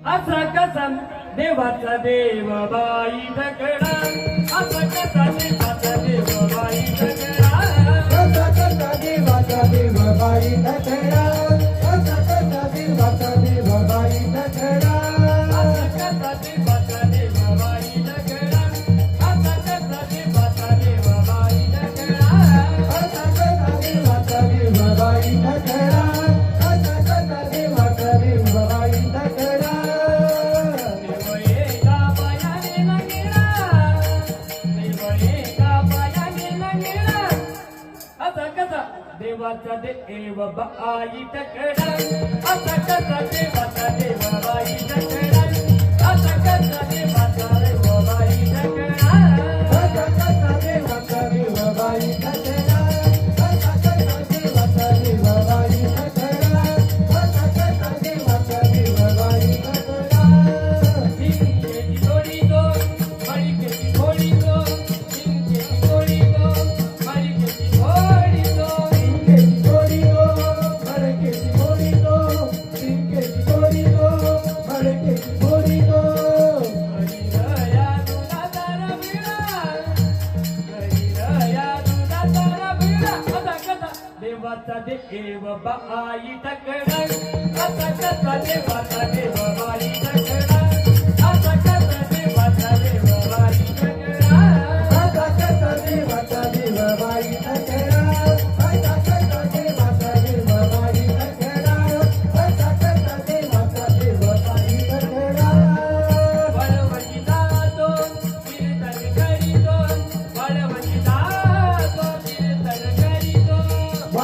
अस कसम देवस देव बाई दगड़ा. अस कसम देव बाई दगड़ा. अस कसम देव बाई दगड़ा. अस कसम देव बाई दगड़ा. अस कसम देवस देव बाई दगड़ा. अस कसम देवस देव बाई दगड़ा. कसम देव बाई दगड़ा. ವಸದೆ ಏವ ಬಾಯಿ ತಕಡ ಅಸಕದ ದೇವಸದೆ ಬಾಯಿ ತಕಡ देवाचा देव बाई टकळ असा कसा देवाचा देवा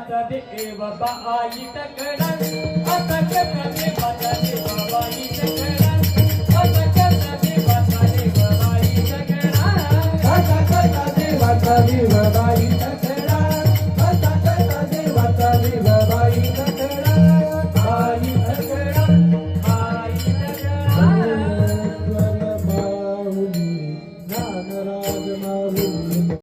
देवाचा देव बाई तकडा आता देवाचा देव बाई तकडा देवाचा देव बाई तकडा देवाचा देव बाई तकडा